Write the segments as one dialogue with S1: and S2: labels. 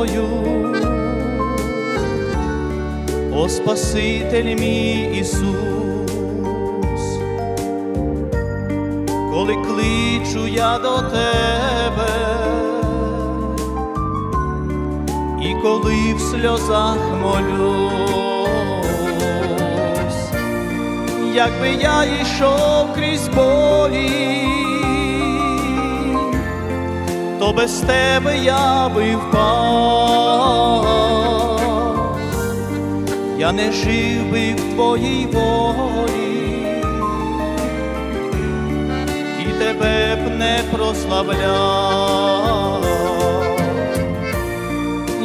S1: тобою, о Спаситель мій Ісус, коли кличу я до тебе, і коли в сльозах молюсь, якби я йшов крізь болі, без тебе я би впав, я не жив би в твоїй волі, і тебе б не прославляв,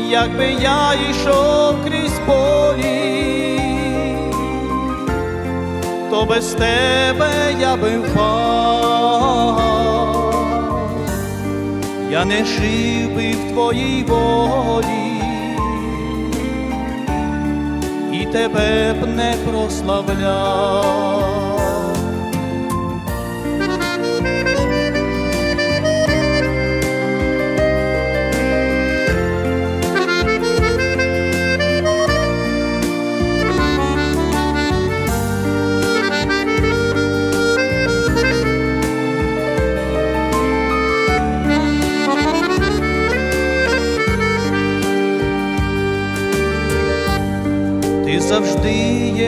S1: якби я йшов крізь полі, то без тебе я би впав, я не жив би в твоїй волі, і тебе б не прославляв.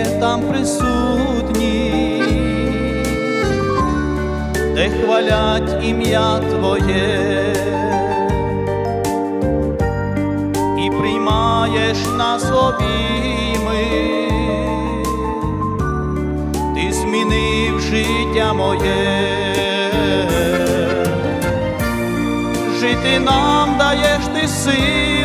S1: Там присутній, де хвалять ім'я Твоє, і приймаєш нас обійми, ти змінив життя моє, жити нам даєш ти силу.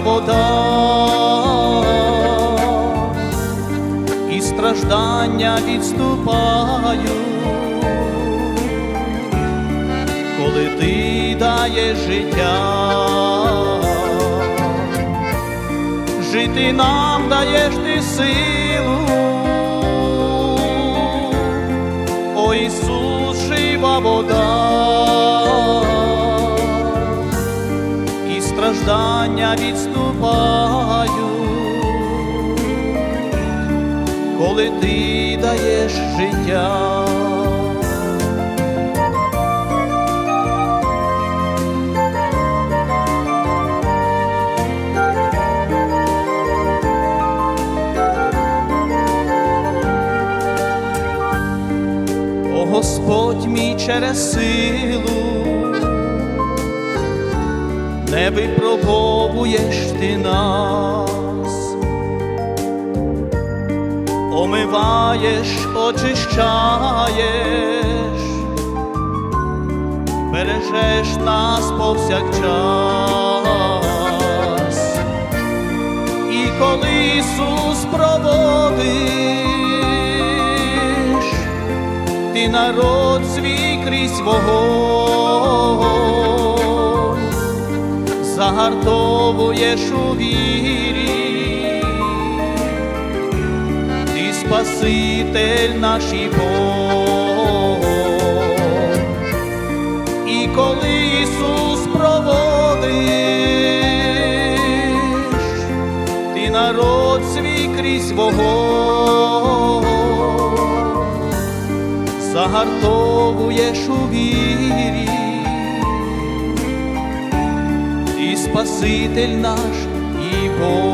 S1: Вода, і страждання відступаю, коли ти даєш життя, жити нам даєш ти силу, О Ісус, жива вода страждання відступають, коли ти даєш життя. Господь мій через силу не випробовуєш ти нас, омиваєш, очищаєш, бережеш нас повсякчас, і коли Ісус проводиш, ти народ свій крізь вогонь загартовуєш у вірі, ти Спаситель наш і Бог. І коли Ісус проводиш, ти народ свій крізь вогонь, загартовуєш у вірі і Спаситель наш і Бог.